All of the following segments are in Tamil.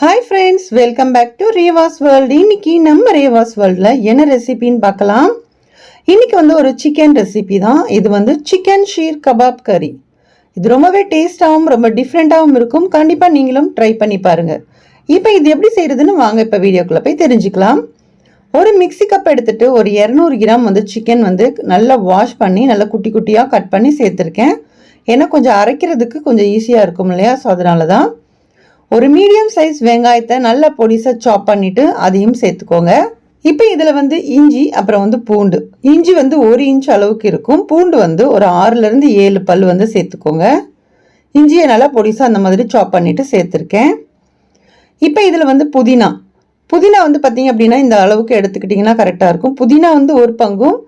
Hi friends welcome back to Reva's world இன்னைக்கு நம்ம ரேவாஸ் வேர்ல்டில் என்ன ரெசிபின்னு பார்க்கலாம். இன்னைக்கு வந்து ஒரு சிக்கன் ரெசிபி தான். இது வந்து சிக்கன் ஷீர் கபாப் கறி இது ரொம்பவே டேஸ்டாகவும் ரொம்ப டிஃப்ரெண்ட்டாகவும் இருக்கும். கண்டிப்பாக நீங்களும் ட்ரை பண்ணி பாருங்கள் இப்போ இது எப்படி செய்கிறதுன்னு வாங்க இப்போ வீடியோக்குள்ளே போய் தெரிஞ்சுக்கலாம். ஒரு மிக்ஸி கப் எடுத்துட்டு ஒரு இரநூறு கிராம் வந்து சிக்கன் வந்து நல்லா வாஷ் பண்ணி நல்லா குட்டி குட்டியாக கட் பண்ணி சேர்த்துருக்கேன். ஏன்னா கொஞ்சம் அரைக்கிறதுக்கு கொஞ்சம் ஈஸியாக இருக்கும் இல்லையா? ஸோ அதனால தான் ஒரு மீடியம் சைஸ் வெங்காயத்தை நல்லா பொடிசாக சாப் பண்ணிவிட்டு அதையும் சேர்த்துக்கோங்க. இப்போ இதில் வந்து இஞ்சி அப்புறம் வந்து பூண்டு. இஞ்சி வந்து ஒரு இன்ச் அளவுக்கு இருக்கும். பூண்டு வந்து ஒரு ஆறுலேருந்து ஏழு பல் வந்து சேர்த்துக்கோங்க. இஞ்சியை நல்லா பொடிசாக அந்த மாதிரி சாப் பண்ணிவிட்டு சேர்த்துருக்கேன். இப்போ இதில் வந்து புதினா. புதினா வந்து பார்த்தீங்க அப்படின்னா இந்த அளவுக்கு எடுத்துக்கிட்டிங்கன்னா கரெக்டாக இருக்கும். புதினா வந்து ஒரு பங்கும்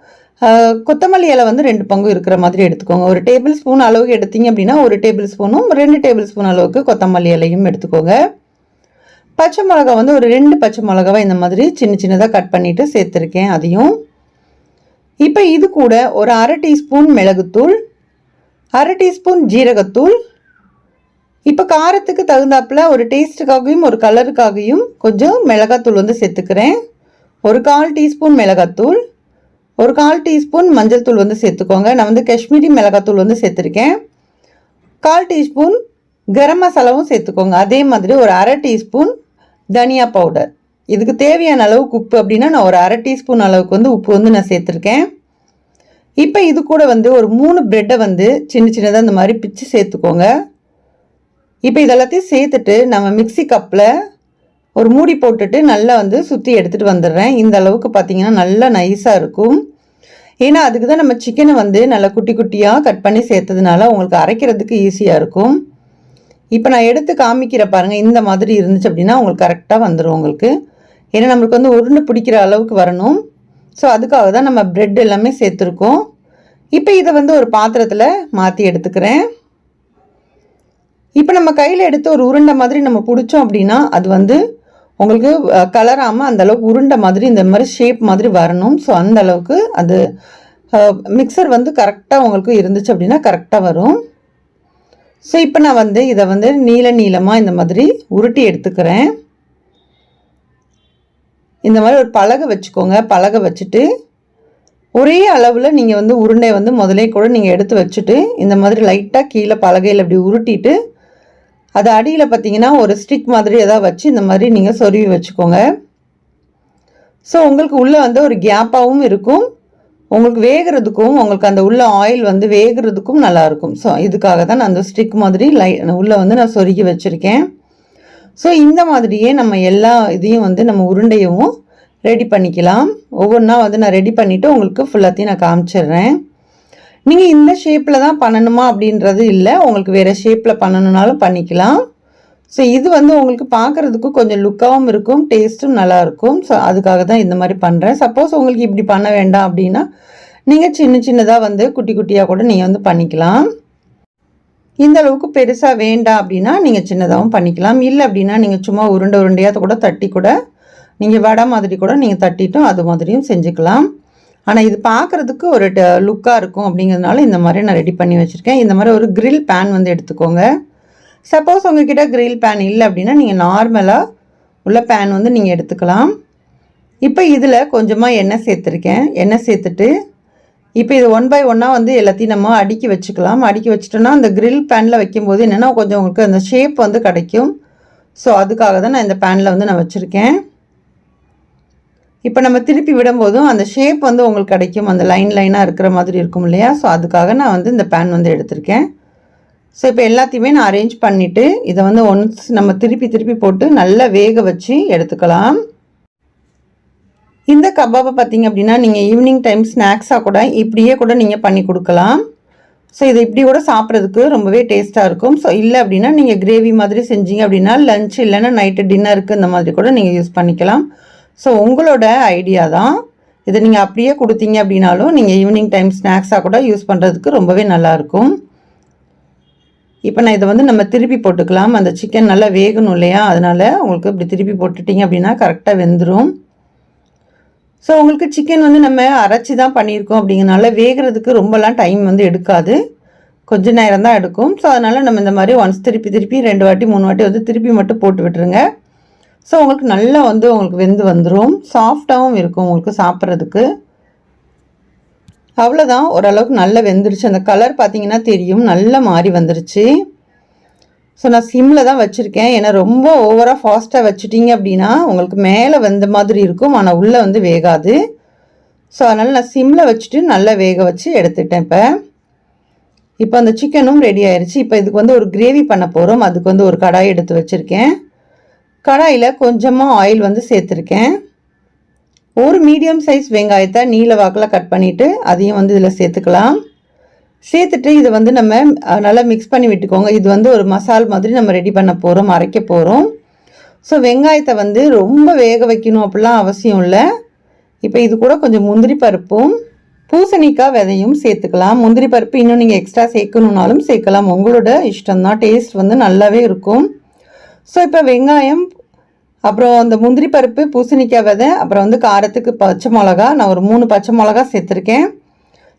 கொத்தமல்லி இலை வந்து ரெண்டு பங்கு இருக்கிற மாதிரி எடுத்துக்கோங்க. ஒரு டேபிள் ஸ்பூன் அளவுக்கு எடுத்தீங்க அப்படின்னா ஒரு டேபிள் ஸ்பூனும் ரெண்டு டேபிள் ஸ்பூன் அளவுக்கு கொத்தமல்லி இலையும் எடுத்துக்கோங்க. பச்சை மிளகா வந்து ஒரு ரெண்டு பச்சை மிளகாவை இந்த மாதிரி சின்ன சின்னதாக கட் பண்ணிவிட்டு சேர்த்துருக்கேன் அதையும். இப்போ இது கூட ஒரு அரை டீஸ்பூன் மிளகுத்தூள் அரை டீஸ்பூன் ஜீரகத்தூள். இப்போ காரத்துக்கு தகுந்தாப்புல ஒரு டேஸ்ட்டுக்காகவும் ஒரு கலருக்காகவும் கொஞ்சம் மிளகாத்தூள் வந்து சேர்த்துக்கிறேன். ஒரு கால் டீஸ்பூன் மிளகாத்தூள். ஒரு கால் டீஸ்பூன் மஞ்சள் தூள் வந்து சேர்த்துக்கோங்க. நான் வந்து காஷ்மீரி மிளகாத்தூள் வந்து சேர்த்துருக்கேன். கால் டீஸ்பூன் கரம் மசாலாவும் சேர்த்துக்கோங்க. அதே மாதிரி ஒரு அரை டீஸ்பூன் தனியா பவுடர். இதுக்கு தேவையான அளவுக்கு உப்பு அப்படின்னா நான் ஒரு அரை டீஸ்பூன் அளவுக்கு வந்து உப்பு வந்து நான் சேர்த்துருக்கேன். இப்போ இது கூட வந்து ஒரு மூணு ப்ரெட்டை வந்து சின்ன சின்னதாக இந்த மாதிரி பிச்சு சேர்த்துக்கோங்க. இப்போ இதெல்லாத்தையும் சேர்த்துட்டு நம்ம மிக்ஸி கப்பில் ஒரு மூடி போட்டுட்டு நல்லா வந்து சுற்றி எடுத்துகிட்டு வந்துடுறேன். இந்த அளவுக்கு பார்த்தீங்கன்னா நல்லா நைஸாக இருக்கும். ஏன்னா அதுக்கு தான் நம்ம சிக்கனை வந்து நல்லா குட்டி குட்டியாக கட் பண்ணி சேர்த்ததுனால உங்களுக்கு அரைக்கிறதுக்கு ஈஸியாக இருக்கும். இப்போ நான் எடுத்து காமிக்கிற பாருங்கள் இந்த மாதிரி இருந்துச்சு அப்படின்னா உங்களுக்கு கரெக்டாக வந்துடும் உங்களுக்கு. ஏன்னா நம்மளுக்கு வந்து உருண்டு பிடிக்கிற அளவுக்கு வரணும். ஸோ அதுக்காக தான் நம்ம ப்ரெட் எல்லாமே சேர்த்துருக்கோம். இப்போ இதை வந்து ஒரு பாத்திரத்தில் மாற்றி எடுத்துக்கிறேன். இப்போ நம்ம கையில் எடுத்து ஒரு உருண்டை மாதிரி நம்ம பிடிச்சோம் அப்படின்னா அது வந்து உங்களுக்கு கலராமல் அந்த அளவுக்கு உருண்டை மாதிரி இந்த மாதிரி ஷேப் மாதிரி வரணும். ஸோ அந்த அளவுக்கு அது மிக்சர் வந்து கரெக்டாக உங்களுக்கு இருந்துச்சு அப்படின்னா கரெக்டாக வரும். ஸோ இப்போ நான் வந்து இதை வந்து நீல நீளமாக இந்த மாதிரி உருட்டி எடுத்துக்கிறேன். இந்த மாதிரி ஒரு பலகை வச்சுக்கோங்க. பலகை வச்சுட்டு ஒரே அளவில் நீங்கள் வந்து உருண்டை வந்து முதலே கூட நீங்கள் எடுத்து வச்சுட்டு இந்த மாதிரி லைட்டாக கீழே பலகையில் இப்படி உருட்டிட்டு அது அடியில் பார்த்தீங்கன்னா ஒரு ஸ்டிக் மாதிரி ஏதாவது வச்சு இந்த மாதிரி நீங்கள் சொருவி வச்சுக்கோங்க. ஸோ உங்களுக்கு உள்ளே வந்து ஒரு கேப்பாகவும் இருக்கும். உங்களுக்கு வேகிறதுக்கும் உங்களுக்கு அந்த உள்ள ஆயில் வந்து வேகிறதுக்கும் நல்லாயிருக்கும் ஸோ இதுக்காக தான் நான் அந்த ஸ்டிக் மாதிரி லை உள்ளே வந்து நான் சொருகி வச்சுருக்கேன். ஸோ இந்த மாதிரியே நம்ம எல்லா இதையும் வந்து நம்ம உருண்டையவும் ரெடி பண்ணிக்கலாம். ஒவ்வொன்றா வந்து நான் ரெடி பண்ணிவிட்டு உங்களுக்கு ஃபுல்லாத்தையும் நான் காமிச்சிடுறேன். நீங்கள் இந்த ஷேப்பில் தான் பண்ணணுமா அப்படின்றது இல்லை. உங்களுக்கு வேறு ஷேப்பில் பண்ணணுன்னாலும் பண்ணிக்கலாம். ஸோ இது வந்து உங்களுக்கு பார்க்குறதுக்கு கொஞ்சம் லுக்காகவும் இருக்கும் டேஸ்ட்டும் நல்லாயிருக்கும் ஸோ அதுக்காக தான் இந்த மாதிரி பண்ணுறேன் சப்போஸ் உங்களுக்கு இப்படி பண்ண வேண்டாம் அப்படின்னா நீங்கள் சின்ன சின்னதாக வந்து குட்டி குட்டியாக கூட நீங்கள் வந்து பண்ணிக்கலாம். இந்த அளவுக்கு பெருசாக வேண்டாம் அப்படின்னா நீங்கள் சின்னதாகவும் பண்ணிக்கலாம். இல்லை அப்படின்னா நீங்கள் சும்மா உருண்டை உருண்டையாக கூட தட்டி கூட நீங்கள் வடை மாதிரி கூட நீங்கள் தட்டிட்டும் அது மாதிரியும் செஞ்சுக்கலாம். ஆனால் இது பார்க்குறதுக்கு ஒரு லுக்காக இருக்கும் அப்படிங்கிறதுனால இந்த மாதிரி நான் ரெடி பண்ணி வச்சுருக்கேன். இந்த மாதிரி ஒரு கிரில் பேன் வந்து எடுத்துக்கோங்க. சப்போஸ் உங்ககிட்ட கிரில் பேன் இல்லை அப்படின்னா நீங்கள் நார்மலாக உள்ள பேன் வந்து நீங்கள் எடுத்துக்கலாம். இப்போ இதில் கொஞ்சமாக எண்ணெய் சேர்த்துருக்கேன். எண்ணெய் சேர்த்துட்டு இப்போ இது ஒன் பை ஒன்னாக வந்து எல்லாத்தையும் நம்ம அடுக்கி வச்சுக்கலாம். அடுக்கி வச்சுட்டோன்னா அந்த கிரில் பேனில் வைக்கும்போது என்னென்னா கொஞ்சம் உங்களுக்கு அந்த ஷேப் வந்து கிடைக்கும். ஸோ அதுக்காக தான் நான் இந்த பேனில் வந்து நான் வச்சுருக்கேன். இப்போ நம்ம திருப்பி விடும்போதும் அந்த ஷேப் வந்து உங்களுக்கு கிடைக்கும். அந்த லைன் லைனாக இருக்கிற மாதிரி இருக்கும் இல்லையா? ஸோ அதுக்காக நான் வந்து இந்த பேன் வந்து எடுத்திருக்கேன். ஸோ இப்போ எல்லாத்தையுமே நான் அரேஞ்ச் பண்ணிவிட்டு இதை வந்து ஒன்ஸ் நம்ம திருப்பி திருப்பி போட்டு நல்லா வேக வச்சு எடுத்துக்கலாம். இந்த கபாபை பார்த்தீங்க அப்படின்னா நீங்கள் ஈவினிங் டைம் ஸ்நாக்ஸாக கூட இப்படியே கூட நீங்கள் பண்ணி கொடுக்கலாம். ஸோ இதை இப்படி கூட சாப்பிட்றதுக்கு ரொம்பவே டேஸ்ட்டாக இருக்கும். ஸோ இல்லை அப்படின்னா நீங்கள் கிரேவி மாதிரி செஞ்சீங்க அப்படின்னா லஞ்ச் இல்லைன்னா நைட்டு டின்னருக்கு இந்த மாதிரி கூட நீங்கள் யூஸ் பண்ணிக்கலாம். ஸோ உங்களோட ஐடியா தான் இதை நீங்கள் அப்படியே கொடுத்தீங்க அப்படின்னாலும் நீங்கள் ஈவினிங் டைம் ஸ்நாக்ஸாக கூட யூஸ் பண்ணுறதுக்கு ரொம்பவே நல்லாயிருக்கும் இப்போ நான் இதை வந்து நம்ம திருப்பி போட்டுக்கலாம். அந்த சிக்கன் நல்லா வேகணும் இல்லையா? அதனால் உங்களுக்கு இப்படி திருப்பி போட்டுட்டிங்க அப்படின்னா கரெக்டாக வெந்துடும் ஸோ உங்களுக்கு சிக்கன் வந்து நம்ம அரைச்சி தான் பண்ணியிருக்கோம் அப்படிங்கிறனால வேகிறதுக்கு ரொம்பலாம் டைம் வந்து எடுக்காது. கொஞ்ச நேரம் தான் எடுக்கும். ஸோ அதனால் நம்ம இந்த மாதிரி ஒன்ஸ் திருப்பி திருப்பி ரெண்டு வாட்டி மூணு வாட்டி வந்து திருப்பி மட்டும் போட்டு விட்டுருங்க. ஸோ உங்களுக்கு நல்லா வந்து உங்களுக்கு வெந்து வந்துடும் சாஃப்டாகவும் இருக்கும் உங்களுக்கு சாப்பிட்றதுக்கு. அவ்வளோதான் ஓரளவுக்கு நல்லா வெந்துருச்சு. அந்த கலர் பார்த்தீங்கன்னா தெரியும். நல்லா மாறி வந்துருச்சு. ஸோ நான் சிம்மில் தான் வச்சுருக்கேன். ஏன்னா ரொம்ப ஓவராக ஃபாஸ்ட்டாக வச்சுட்டிங்க அப்படின்னா உங்களுக்கு மேலே வந்த மாதிரி இருக்கும். ஆனால் உள்ளே வந்து வேகாது. ஸோ அதனால் நான் சிம்மில் வச்சுட்டு நல்லா வேக வச்சு எடுத்துட்டேன் இப்போ. இப்போ அந்த சிக்கனும் ரெடி ஆயிடுச்சு இப்போ இதுக்கு வந்து ஒரு கிரேவி பண்ண போகிறோம் அதுக்கு வந்து ஒரு கடாய் எடுத்து வச்சுருக்கேன். கடாயில் கொஞ்சமாக ஆயில் வந்து சேர்த்துருக்கேன். ஒரு மீடியம் சைஸ் வெங்காயத்தை நீல வாக்கில் கட் பண்ணிவிட்டு அதையும் வந்து இதில் சேர்த்துக்கலாம். சேர்த்துட்டு இதை வந்து நம்ம நல்லா மிக்ஸ் பண்ணி விட்டுக்கோங்க. இது வந்து ஒரு மசால் மாதிரி நம்ம ரெடி பண்ண போகிறோம் அரைக்க போகிறோம் ஸோ வெங்காயத்தை வந்து ரொம்ப வேக வைக்கணும் அப்படிலாம் அவசியம் இல்லை. இப்போ இது கூட கொஞ்சம் முந்திரி பருப்பும் பூசணிக்காய் விதையும் சேர்த்துக்கலாம். முந்திரி பருப்பு இன்னும் நீங்கள் எக்ஸ்ட்ரா சேர்க்கணுன்னாலும் சேர்க்கலாம். உங்களோட இஷ்டம் தான் டேஸ்ட் வந்து நல்லாவே இருக்கும். ஸோ இப்போ வெங்காயம் அப்புறம் அந்த முந்திரி பருப்பு பூசணிக்காய் விதை அப்புறம் வந்து காரத்துக்கு பச்சை மிளகா. நான் ஒரு மூணு பச்சை மிளகா சேர்த்துருக்கேன்.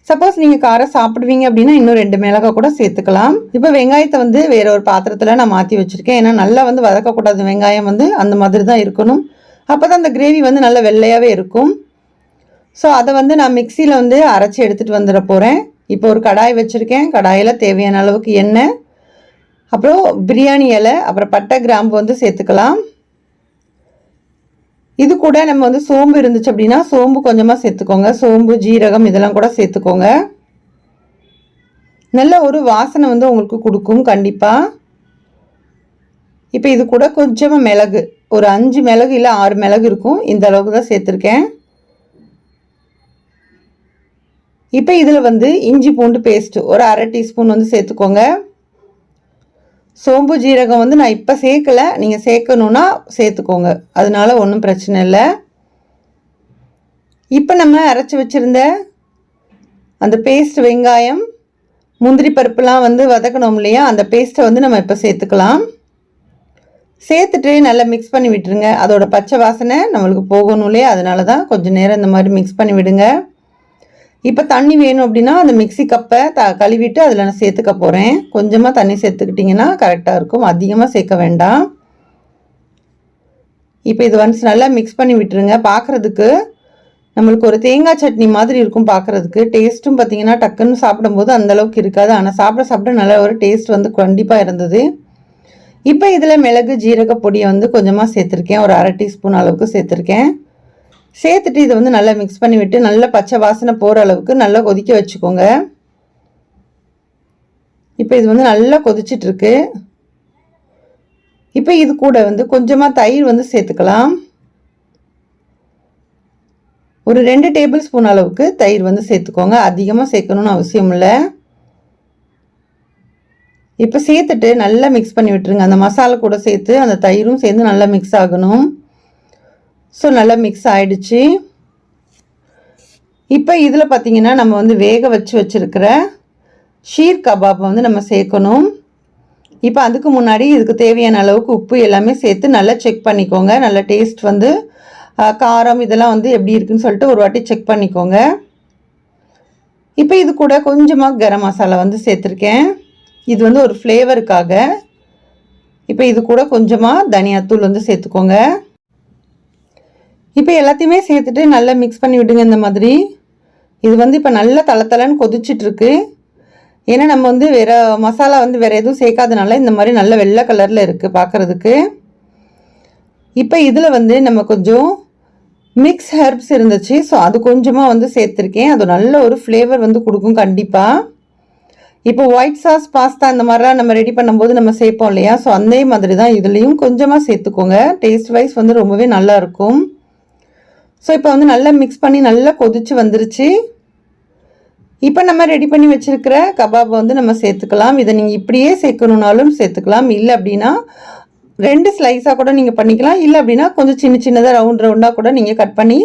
சப்போஸ் நீங்கள் காரம் சாப்பிடுவீங்க அப்படின்னா இன்னும் ரெண்டு மிளகா கூட சேர்த்துக்கலாம். இப்போ வெங்காயத்தை வந்து வேற ஒரு பாத்திரத்தில் நான் மாற்றி வச்சுருக்கேன். ஏன்னா நல்லா வந்து வதக்கக்கூடாது வெங்காயம் வந்து அந்த மாதிரி தான் இருக்கணும். அப்போ தான் அந்த கிரேவி வந்து நல்லா வெள்ளையாகவே இருக்கும். ஸோ அதை வந்து நான் மிக்சியில் வந்து அரைச்சி எடுத்துகிட்டு வந்துட போகிறேன் இப்போ ஒரு கடாய் வச்சுருக்கேன். கடாயில் தேவையான அளவுக்கு எண்ணெய் அப்புறம் பிரியாணி இலை அப்புறம் பட்டை கிராம்பு வந்து சேர்த்துக்கலாம். இது கூட நம்ம வந்து சோம்பு இருந்துச்சு அப்படின்னா சோம்பு கொஞ்சமாக சேர்த்துக்கோங்க. சோம்பு ஜீரகம் இதெல்லாம் கூட சேர்த்துக்கோங்க. நல்ல ஒரு வாசனை வந்து உங்களுக்கு கொடுக்கும் கண்டிப்பாக இப்போ இது கூட கொஞ்சமாக மிளகு. ஒரு அஞ்சு மிளகு இல்லை ஆறு மிளகு இருக்கும். இந்த அளவுக்கு தான் சேர்த்துருக்கேன். இப்போ இதில் வந்து இஞ்சி பூண்டு பேஸ்ட்டு ஒரு அரை டீஸ்பூன் வந்து சேர்த்துக்கோங்க. சோம்பு ஜீரகம் வந்து நான் இப்போ சேர்க்கலை. நீங்கள் சேர்க்கணுன்னா சேர்த்துக்கோங்க. அதனால ஒன்றும் பிரச்சனை இல்லை. இப்போ நம்ம அரைச்சி வச்சுருந்த அந்த பேஸ்ட் வெங்காயம் முந்திரி பருப்புலாம் வந்து வதக்கணும் இல்லையா? அந்த பேஸ்ட்டை வந்து நம்ம இப்போ சேர்த்துக்கலாம். சேர்த்துட்டு நல்லா மிக்ஸ் பண்ணி விட்டுருங்க. அதோட பச்சை வாசனை நம்மளுக்கு போகணும் இல்லையா? அதனால தான் கொஞ்சம் நேரம் இந்த மாதிரி மிக்ஸ் பண்ணி விடுங்க. இப்போ தண்ணி வேணும் அப்படின்னா அந்த மிக்சி கப்பை த கழுவிட்டு அதில் நான் சேர்த்துக்க போகிறேன் கொஞ்சமாக தண்ணி சேர்த்துக்கிட்டிங்கன்னா கரெக்டாக இருக்கும். அதிகமாக சேர்க்க வேண்டாம். இப்போ இது வந்து நல்லா மிக்ஸ் பண்ணி விட்டுருங்க. பார்க்குறதுக்கு நம்மளுக்கு ஒரு தேங்காய் சட்னி மாதிரி இருக்கும் பார்க்குறதுக்கு டேஸ்ட்டும் பார்த்தீங்கன்னா டக்குன்னு சாப்பிடும்போது அந்தளவுக்கு இருக்காது. ஆனால் சாப்பிட சாப்பிட நல்ல ஒரு டேஸ்ட் வந்து கண்டிப்பாக இருந்தது. இப்போ இதில் மிளகு ஜீரக பொடியை வந்து கொஞ்சமாக சேர்த்துருக்கேன். ஒரு அரை டீஸ்பூன் அளவுக்கு சேர்த்துருக்கேன். சேர்த்துட்டு இதை வந்து நல்லா மிக்ஸ் பண்ணி விட்டு நல்லா பச்சை வாசனை போகிற அளவுக்கு நல்லா கொதிக்க வச்சுக்கோங்க. இப்போ இது வந்து நல்லா கொதிச்சிட்ருக்கு. இப்போ இது கூட வந்து கொஞ்சமாக தயிர் வந்து சேர்த்துக்கலாம். ஒரு ரெண்டு டேபிள் ஸ்பூன் அளவுக்கு தயிர் வந்து சேர்த்துக்கோங்க. அதிகமாக சேர்க்கணும்னு அவசியம் இல்லை. இப்போ சேர்த்துட்டு நல்லா மிக்ஸ் பண்ணி விட்டுருங்க. அந்த மசாலா கூட சேர்த்து அந்த தயிரும் சேர்ந்து நல்லா மிக்ஸ் ஆகணும். ஸோ நல்லா மிக்ஸ் ஆகிடுச்சு இப்போ இதில் பார்த்திங்கன்னா நம்ம வந்து வேக வச்சு வச்சுருக்கிற ஷீர் கபாப் வந்து நம்ம சேர்க்கணும். இப்போ அதுக்கு முன்னாடி இதுக்கு தேவையான அளவுக்கு உப்பு எல்லாமே சேர்த்து நல்லா செக் பண்ணிக்கோங்க. நல்ல டேஸ்ட் வந்து காரம் இதெல்லாம் வந்து எப்படி இருக்குன்னு சொல்லிட்டு ஒரு வாட்டி செக் பண்ணிக்கோங்க. இப்போ இது கூட கொஞ்சமாக கரம் மசாலா வந்து சேர்த்துருக்கேன். இது வந்து ஒரு ஃப்ளேவருக்காக இப்போ இது கூட கொஞ்சமாக தனியாத்தூள் வந்து சேர்த்துக்கோங்க. இப்போ எல்லாத்தையுமே சேர்த்துட்டு நல்லா மிக்ஸ் பண்ணி விடுங்க இந்த மாதிரி. இது வந்து இப்போ நல்லா தளத்தலன்னு கொதிச்சிட்ருக்கு. ஏன்னா நம்ம வந்து வேறு மசாலா வந்து வேறு எதுவும் சேர்க்காதனால இந்த மாதிரி நல்ல வெள்ளை கலரில் இருக்குது பார்க்குறதுக்கு இப்போ இதில் வந்து நம்ம கொஞ்சம் மிக்ஸ் ஹெர்ப்ஸ் இருந்துச்சு. ஸோ அது கொஞ்சமாக வந்து சேர்த்துருக்கேன். அது நல்ல ஒரு ஃப்ளேவர் வந்து கொடுக்கும் கண்டிப்பாக இப்போ ஒயிட் சாஸ் பாஸ்தா இந்த மாதிரிலாம் நம்ம ரெடி பண்ணும்போது நம்ம சேர்ப்போம் இல்லையா? ஸோ அதே மாதிரி தான் இதுலேயும் கொஞ்சமாக சேர்த்துக்கோங்க. டேஸ்ட் வைஸ் வந்து ரொம்பவே நல்லாயிருக்கும் ஸோ இப்போ வந்து நல்லா மிக்ஸ் பண்ணி நல்லா கொதிச்சு வந்துருச்சு. இப்போ நம்ம ரெடி பண்ணி வச்சுருக்கிற கபாப் வந்து நம்ம சேர்த்துக்கலாம். இதை நீங்கள் இப்படியே சேர்க்கணுன்னாலும் சேர்த்துக்கலாம். இல்லை அப்படின்னா ரெண்டு ஸ்லைஸாக கூட நீங்கள் பண்ணிக்கலாம். இல்லை அப்படின்னா கொஞ்சம் சின்ன சின்னதாக ரவுண்ட் ரவுண்டாக கூட நீங்கள் கட் பண்ணி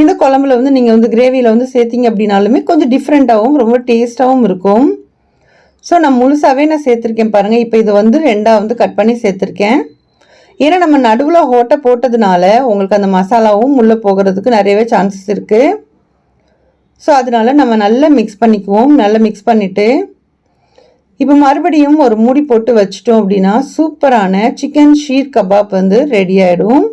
இந்த குழம்புல வந்து நீங்கள் வந்து கிரேவியில் வந்து சேர்த்திங்க அப்படின்னாலுமே கொஞ்சம் டிஃப்ரெண்ட்டாகவும் ரொம்ப டேஸ்ட்டாகவும் இருக்கும். ஸோ நான் முழுசாகவே நான் சேர்த்துருக்கேன் பாருங்கள் இப்போ இதை வந்து ரெண்டாக வந்து கட் பண்ணி சேர்த்துருக்கேன். ஏன்னா நம்ம நடுவில் ஹோட்டை போட்டதுனால உங்களுக்கு அந்த மசாலாவும் உள்ளே போகிறதுக்கு நிறையவே சான்சஸ் இருக்குது ஸோ அதனால நம்ம நல்லா மிக்ஸ் பண்ணிக்குவோம். நல்லா மிக்ஸ் பண்ணிவிட்டு இப்போ மறுபடியும் ஒரு மூடி போட்டு வச்சிட்டோம் அப்படின்னா சூப்பரான சிக்கன் ஷீர் கபாப் வந்து ரெடி ஆகிடும்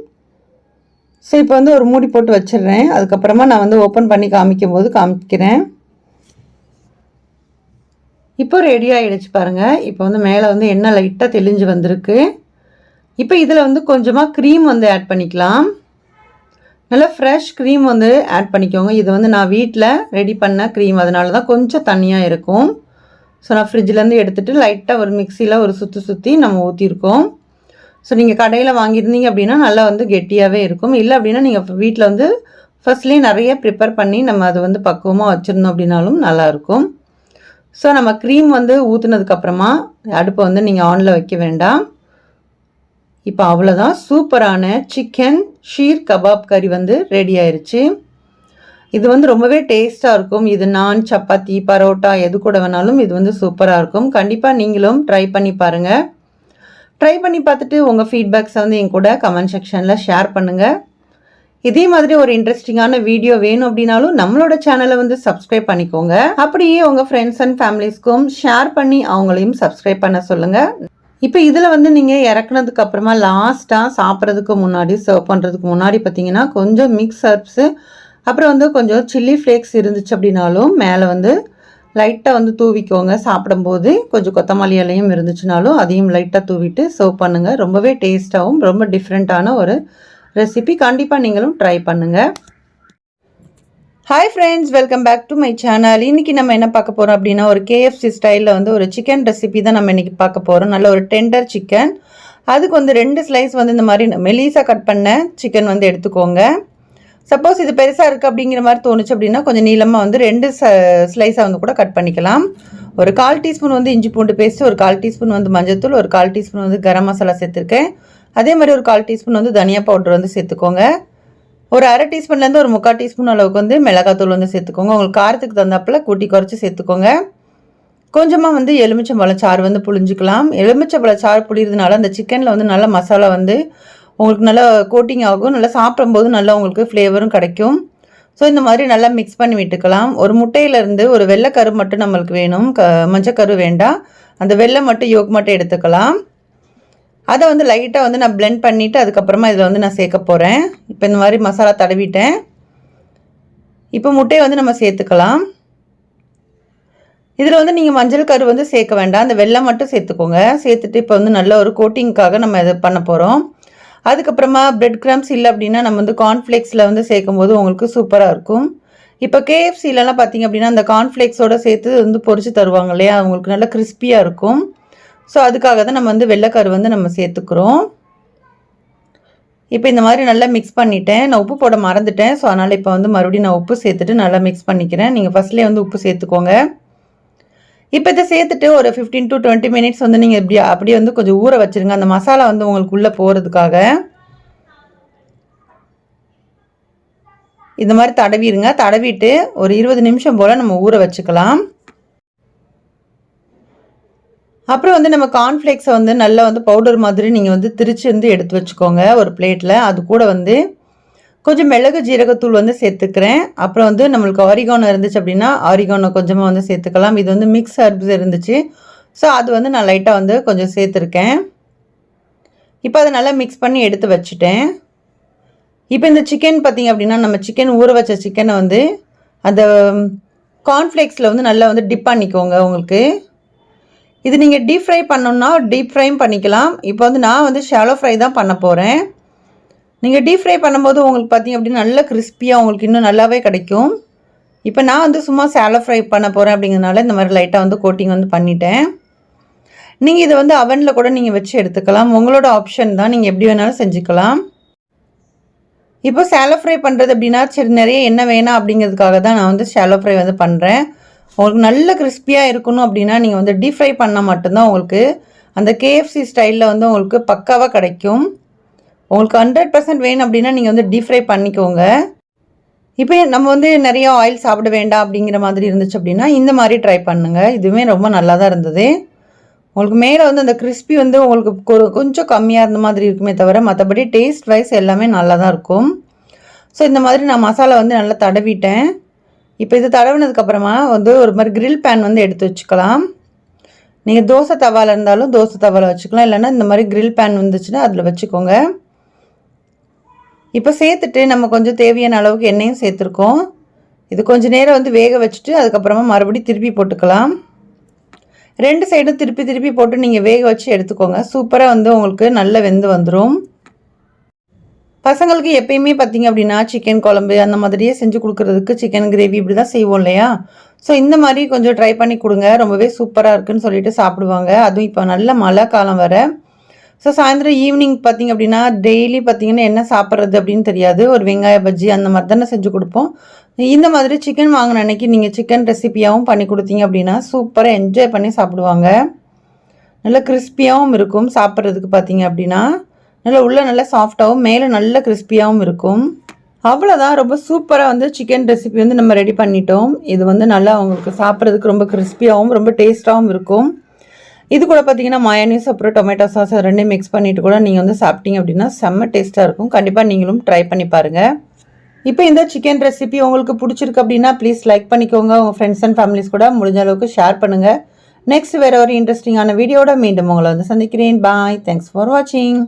ஸோ இப்போ வந்து ஒரு மூடி போட்டு வச்சிடுறேன். அதுக்கப்புறமா நான் வந்து ஓப்பன் பண்ணி காமிக்கும் போது காமிக்கிறேன். இப்போ ரெடி ஆகிடுச்சு பாருங்கள் இப்போ வந்து மேலே வந்து எண்ணெய் லைட்டாக தெளிஞ்சு வந்திருக்கு. இப்போ இதில் வந்து கொஞ்சமாக க்ரீம் வந்து ஆட் பண்ணிக்கலாம். நல்லா ஃப்ரெஷ் க்ரீம் வந்து ஆட் பண்ணிக்கோங்க. இது வந்து நான் வீட்டில் ரெடி பண்ண க்ரீம் அதனால தான் கொஞ்சம் தண்ணியாக இருக்கும். ஸோ நான் ஃப்ரிட்ஜிலேருந்து எடுத்துகிட்டு லைட்டாக ஒரு மிக்சியில் ஒரு சுற்றி சுற்றி நம்ம ஊற்றிருக்கோம் ஸோ நீங்கள் கடையில் வாங்கியிருந்தீங்க அப்படின்னா நல்லா வந்து கெட்டியாகவே இருக்கும். இல்லை அப்படின்னா நீங்கள் வீட்டில் வந்து ஃபர்ஸ்ட்லேயே நிறைய ப்ரிப்பேர் பண்ணி நம்ம அதை வந்து பக்குவமாக வச்சுருந்தோம் அப்படின்னாலும் நல்லாயிருக்கும் ஸோ நம்ம க்ரீம் வந்து ஊற்றுனதுக்கப்புறமா அடுப்பை வந்து நீங்கள் ஆனில் வைக்க வேண்டாம். இப்போ அவ்வளோதான் சூப்பரான சிக்கன் ஷீர் கபாப் கறி வந்து ரெடி ஆயிடுச்சு இது வந்து ரொம்பவே டேஸ்ட்டாக இருக்கும். இது நான் சப்பாத்தி பரோட்டா எது கூட வேணாலும் இது வந்து சூப்பராக இருக்கும். கண்டிப்பாக நீங்களும் ட்ரை பண்ணி பாருங்கள் ட்ரை பண்ணி பார்த்துட்டு உங்கள் ஃபீட்பேக்ஸை வந்து என் கூட கமெண்ட் செக்ஷனில் ஷேர் பண்ணுங்கள் இதே மாதிரி ஒரு இன்ட்ரெஸ்டிங்கான வீடியோ வேணும் அப்படின்னாலும் நம்மளோட சேனலை வந்து சப்ஸ்கிரைப் பண்ணிக்கோங்க. அப்படியே உங்கள் ஃப்ரெண்ட்ஸ் அண்ட் ஃபேமிலிஸ்க்கும் ஷேர் பண்ணி அவங்களையும் சப்ஸ்கிரைப் பண்ண சொல்லுங்கள் இப்போ இதில் வந்து நீங்கள் இறக்குனதுக்கு அப்புறமா லாஸ்ட்டாக சாப்பிட்றதுக்கு முன்னாடி சர்வ் பண்ணுறதுக்கு முன்னாடி பார்த்தீங்கன்னா கொஞ்சம் மிக்ஸ் ஹர்ப்ஸு அப்புறம் வந்து கொஞ்சம் சில்லி ஃப்ளேக்ஸ் இருந்துச்சு அப்படின்னாலும் மேலே வந்து லைட்டாக வந்து தூவிக்கோங்க. சாப்பிடும்போது கொஞ்சம் கொத்தமல்லி இலையும் இருந்துச்சுனாலும் அதையும் லைட்டாக தூவிட்டு சர்வ் பண்ணுங்கள் ரொம்பவே டேஸ்ட்டாகவும் ரொம்ப டிஃப்ரெண்ட்டான ஒரு ரெசிபி கண்டிப்பாக நீங்களும் ட்ரை பண்ணுங்கள் hi friends welcome back to my channel இன்றைக்கி நம்ம என்ன பார்க்க போகிறோம் அப்படின்னா ஒரு கேஎஃப்சி ஸ்டைலில் வந்து ஒரு சிக்கன் ரெசிபி தான் நம்ம இன்றைக்கி பார்க்க போகிறோம் நல்ல ஒரு டெண்டர் சிக்கன் அதுக்கு வந்து ரெண்டு ஸ்லைஸ் வந்து இந்த மாதிரி மெலீஸாக கட் பண்ண சிக்கன் வந்து எடுத்துக்கோங்க. சப்போஸ் இது பெருசாக இருக்குது அப்படிங்கிற மாதிரி தோணுச்சு அப்படின்னா கொஞ்சம் நீளமாக வந்து ரெண்டு ச ஸ்லைஸாக வந்து கூட கட் பண்ணிக்கலாம். ஒரு கால் டீஸ்பூன் வந்து இஞ்சி பூண்டு பேஸ்ட்டு ஒரு கால் டீஸ்பூன் வந்து மஞ்சத்தூள் ஒரு கால் டீஸ்பூன் வந்து கரம் மசாலா சேர்த்துருக்கேன். அதே மாதிரி ஒரு கால் டீஸ்பூன் வந்து தனியா பவுடர் வந்து சேர்த்துக்கோங்க. ஒரு அரை டீஸ்பூன்லேருந்து ஒரு முக்கால் டீஸ்பூன் அளவுக்கு வந்து மிளகாத்தூள் வந்து சேர்த்துக்கோங்க. உங்களுக்கு காரத்துக்கு தந்தாப்பில் கூட்டி குறைச்சி சேர்த்துக்கோங்க. கொஞ்சமாக வந்து எலுமிச்சம்பழம் சாறு வந்து புளிஞ்சிக்கலாம் எலுமிச்சம்பழம் சாறு புளியறதுனால அந்த சிக்கனில் வந்து நல்ல மசாலா வந்து உங்களுக்கு நல்லா கோட்டிங் ஆகும். நல்லா சாப்பிடும்போது நல்லா உங்களுக்கு ஃப்ளேவரும் கிடைக்கும். ஸோ இந்த மாதிரி நல்லா மிக்ஸ் பண்ணி விட்டுக்கலாம். ஒரு முட்டையிலேருந்து ஒரு வெள்ளைக்கரு மட்டும் நம்மளுக்கு வேணும். க மஞ்சக்கரு வேண்டாம். அந்த வெள்ளை மட்டும் யோக் மட்டும் எடுத்துக்கலாம். அதை வந்து லைட்டாக வந்து நான் பிளெண்ட் பண்ணிவிட்டு அதுக்கப்புறமா இதில் வந்து நான் சேர்க்க போகிறேன் இப்போ இந்த மாதிரி மசாலா தடவிட்டேன். இப்போ முட்டையை வந்து நம்ம சேர்த்துக்கலாம். இதில் வந்து நீங்கள் மஞ்சள் கரு வந்து சேர்க்க வேண்டாம். அந்த வெள்ளம் மட்டும் சேர்த்துக்கோங்க. சேர்த்துட்டு இப்போ வந்து நல்ல ஒரு கோட்டிங்க்காக நம்ம இதை பண்ண போகிறோம் அதுக்கப்புறமா பிரெட் கிரம்ஸ் இல்லை அப்படின்னா நம்ம வந்து கார்ன்ஃப்ளேக்ஸில் வந்து சேர்க்கும் போது உங்களுக்கு சூப்பராக இருக்கும். இப்போ கேஎஃப்சிலலாம் பார்த்தீங்க அப்படின்னா அந்த கார்ன்ஃப்ளேக்ஸோடு சேர்த்து வந்து பொறிச்சு தருவாங்க இல்லையா? அவங்களுக்கு நல்லா கிறிஸ்பியாக இருக்கும். ஸோ அதுக்காக தான் நம்ம வந்து வெள்ளைக்கரு வந்து நம்ம சேர்த்துக்கிறோம். இப்போ இந்த மாதிரி நல்லா மிக்ஸ் பண்ணிட்டேன். நான் உப்பு போட மறந்துட்டேன். ஸோ அதனால் இப்போ வந்து மறுபடியும் நான் உப்பு சேர்த்துட்டு நல்லா மிக்ஸ் பண்ணிக்கிறேன். நீங்கள் ஃபஸ்ட்லேயே வந்து உப்பு சேர்த்துக்கோங்க. இப்போ இதை சேர்த்துட்டு ஒரு ஃபிஃப்டீன் டு டுவெண்ட்டி மினிட்ஸ் வந்து நீங்கள் இப்படி அப்படியே வந்து கொஞ்சம் ஊற வச்சுருங்க. அந்த மசாலா வந்து உங்களுக்கு உள்ளே போகிறதுக்காக இந்த மாதிரி தடவிடுங்க. தடவிட்டு ஒரு இருபது நிமிஷம் போல் நம்ம ஊற வச்சுக்கலாம். அப்புறம் வந்து நம்ம கார்ன்ஃப்ளேக்ஸை வந்து நல்லா வந்து பவுடர் மாதிரி நீங்கள் வந்து திரிச்சு வந்து எடுத்து வச்சுக்கோங்க ஒரு பிளேட்டில் அது கூட வந்து கொஞ்சம் மிளகு ஜீரகத்தூள் வந்து சேர்த்துக்கிறேன். அப்புறம் வந்து நம்மளுக்கு ஆரிகானோ இருந்துச்சு அப்படின்னா ஆரிகானோ கொஞ்சமாக வந்து சேர்த்துக்கலாம். இது வந்து மிக்ஸ் ஹர்ப்ஸ் இருந்துச்சு. ஸோ அது வந்து நான் லைட்டாக வந்து கொஞ்சம் சேர்த்துருக்கேன். இப்போ அதை நல்லா மிக்ஸ் பண்ணி எடுத்து வச்சுட்டேன். இப்போ இந்த சிக்கன் பார்த்திங்க அப்படின்னா நம்ம சிக்கன் ஊற வச்ச சிக்கனை வந்து அந்த um, கார்ன்ஃப்ளேக்ஸில் வந்து நல்லா வந்து டிப் பண்ணிக்கோங்க உங்களுக்கு. இது நீங்கள் டீப் ஃப்ரை பண்ணணுன்னா டீப் ஃப்ரையும் பண்ணிக்கலாம். இப்போ வந்து நான் வந்து ஷாலோ ஃப்ரை தான் பண்ண போகிறேன் நீங்கள் டீப் ஃப்ரை பண்ணும்போது உங்களுக்கு பார்த்திங்க அப்படின்னா நல்ல கிறிஸ்பியாக உங்களுக்கு இன்னும் நல்லாவே கிடைக்கும். இப்போ நான் வந்து சும்மா சேலோ ஃப்ரை பண்ண போகிறேன் அப்படிங்கிறதுனால இந்த மாதிரி லைட்டாக வந்து கோட்டிங் வந்து பண்ணிட்டேன். நீங்கள் இதை வந்து அவனில் கூட நீங்கள் வச்சு எடுத்துக்கலாம். உங்களோட ஆப்ஷன் தான். நீங்கள் எப்படி வேணாலும் செஞ்சுக்கலாம். இப்போ சேலோ ஃப்ரை பண்ணுறது அப்படின்னா சரி நிறைய என்ன வேணாம் அப்படிங்கிறதுக்காக தான் நான் வந்து ஷாலோ ஃப்ரை வந்து பண்ணுறேன் உங்களுக்கு நல்ல கிறிஸ்பியாக இருக்கணும் அப்படின்னா நீங்கள் வந்து டீப் ஃப்ரை பண்ணால் மட்டும்தான் உங்களுக்கு அந்த கேஎஃப்சி ஸ்டைலில் வந்து உங்களுக்கு பக்காவாக கிடைக்கும். உங்களுக்கு ஹண்ட்ரட் பர்சன்ட் வேணும் அப்படின்னா நீங்கள் வந்து டீப் ஃப்ரை பண்ணிக்கோங்க. இப்போ நம்ம வந்து நிறைய ஆயில் சாப்பிட வேண்டாம் அப்படிங்கிற மாதிரி இருந்துச்சு அப்படின்னா இந்த மாதிரி ட்ரை பண்ணுங்கள் இதுவுமே ரொம்ப நல்லா தான் இருந்தது. உங்களுக்கு மேலே வந்து அந்த கிறிஸ்பி வந்து உங்களுக்கு கொஞ்சம் கம்மியாக இருந்த மாதிரி இருக்குமே தவிர மற்றபடி டேஸ்ட் வைஸ் எல்லாமே நல்லா தான் இருக்கும். ஸோ இந்த மாதிரி நான் மசாலா வந்து நல்லா தடவிட்டேன். இப்போ இது தடவினதுக்கப்புறமா வந்து ஒரு மாதிரி கிரில் பேன் வந்து எடுத்து வச்சுக்கலாம். நீங்கள் தோசை தவாவில் இருந்தாலும் தோசை தவாவில் வச்சுக்கலாம். இல்லைன்னா இந்த மாதிரி கிரில் பேன் வந்துச்சுன்னா அதில் வச்சுக்கோங்க. இப்போ சேர்த்துட்டு நம்ம கொஞ்சம் தேவையான அளவுக்கு எண்ணெயும் சேர்த்துருக்கோம். இது கொஞ்சம் நேரம் வந்து வேக வச்சுட்டு அதுக்கப்புறமா மறுபடியும் திருப்பி போட்டுக்கலாம். ரெண்டு சைடும் திருப்பி திருப்பி போட்டு நீங்கள் வேக வச்சு எடுத்துக்கோங்க. சூப்பராக வந்து உங்களுக்கு நல்ல வெந்து வந்துடும் பசங்களுக்கு எப்பயுமே பார்த்தீங்க அப்படின்னா சிக்கன் குழம்பு அந்த மாதிரியே செஞ்சு கொடுக்குறதுக்கு சிக்கன் கிரேவி இப்படி தான் செய்வோம் இல்லையா? ஸோ இந்த மாதிரி கொஞ்சம் ட்ரை பண்ணி கொடுங்க. ரொம்பவே சூப்பராக இருக்குன்னு சொல்லிட்டு சாப்பிடுவாங்க. அதுவும் இப்போ நல்ல மழை காலம் வர ஸோ சாயந்தரம் ஈவினிங் பார்த்தீங்க அப்படின்னா டெய்லி பார்த்தீங்கன்னா என்ன சாப்பிட்றது அப்படின்னு தெரியாது. ஒரு வெங்காய பஜ்ஜி அந்த மாதிரி தானே செஞ்சு கொடுப்போம். இந்த மாதிரி சிக்கன் வாங்கின அன்னைக்கு நீங்கள் சிக்கன் ரெசிபியாகவும் பண்ணி கொடுத்தீங்க அப்படின்னா சூப்பராக என்ஜாய் பண்ணி சாப்பிடுவாங்க. நல்ல கிறிஸ்பியாகவும் இருக்கும் சாப்பிட்றதுக்கு பார்த்தீங்க அப்படின்னா. நல்லா உள்ளே நல்லா சாஃப்டாகவும் மேலே நல்ல கிறிஸ்பியாகவும் இருக்கும். அவ்வளோதான் ரொம்ப சூப்பராக வந்து சிக்கன் ரெசிபி வந்து நம்ம ரெடி பண்ணிட்டோம். இது வந்து நல்லா அவங்களுக்கு சாப்பிட்றதுக்கு ரொம்ப கிறிஸ்பியாகவும் ரொம்ப டேஸ்ட்டாகவும் இருக்கும். இது கூட பார்த்தீங்கன்னா மயோனீஸ் அப்புறம் டொமேட்டோ சாஸ் ரெண்டையும் மிக்ஸ் பண்ணிட்டு கூட நீங்கள் வந்து சாப்பிட்டீங்க அப்படின்னா செம்ம டேஸ்ட்டாக இருக்கும். கண்டிப்பாக நீங்களும் ட்ரை பண்ணி பாருங்கள் இப்போ இந்த சிக்கன் ரெசிபி உங்களுக்கு பிடிச்சிருக்கு அப்படின்னா ப்ளீஸ் லைக் பண்ணிக்கோங்க. உங்கள் ஃப்ரெண்ட்ஸ் அண்ட் ஃபேமிலிஸ் கூட முடிஞ்ச அளவுக்கு ஷேர் பண்ணுங்கள் நெக்ஸ்ட் வேறு ஒரு இன்ட்ரெஸ்டிங்கான வீடியோட மீண்டும் உங்களை வந்து சந்திக்கிறேன். பாய் தேங்க்ஸ் ஃபார் வாட்சிங்